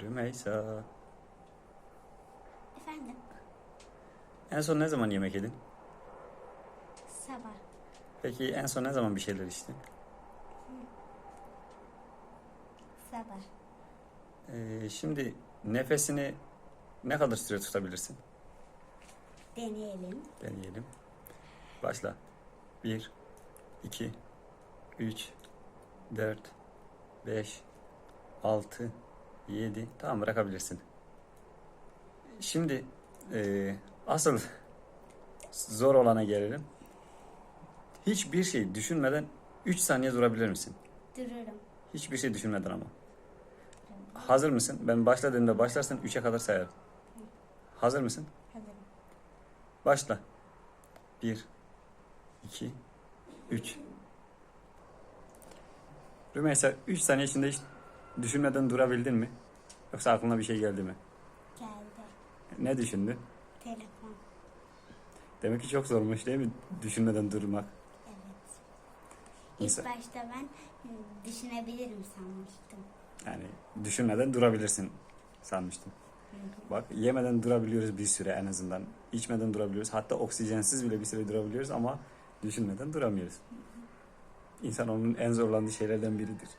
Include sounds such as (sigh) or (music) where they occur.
Rümeysa. Efendim? En son ne zaman yemek yedin? Sabah. Peki en son ne zaman bir şeyler içtin? Sabah. Ee, şimdi nefesini ne kadar süre tutabilirsin? Deneyelim. Deneyelim. Başla. 1, 2, 3, 4, 5, 6, 7. Tamam bırakabilirsin. Şimdi eee, asıl zor olana gelelim. Hiçbir şey düşünmeden 3 saniye durabilir misin? Dururum. Hiçbir şey düşünmeden ama. Hazır mısın? Ben başladığımda başlarsın 3'e kadar sayarım. Hazır mısın? Hazırım. Başla. 1 2 3 Rümeysa 3 saniye içinde hiç düşünmeden durabildin mi? Yoksa aklına bir şey geldi mi? Geldi. Ne düşündün? Telefon. Demek ki çok zormuş değil mi düşünmeden durmak? Evet. İlk İnsan- başta ben hı, düşünebilirim sanmıştım. Yani düşünmeden durabilirsin sanmıştım. Bak yemeden durabiliyoruz bir süre en azından. İçmeden durabiliyoruz. Hatta oksijensiz bile bir süre durabiliyoruz ama düşünmeden duramıyoruz. İnsan onun en zorlandığı şeylerden biridir. (laughs)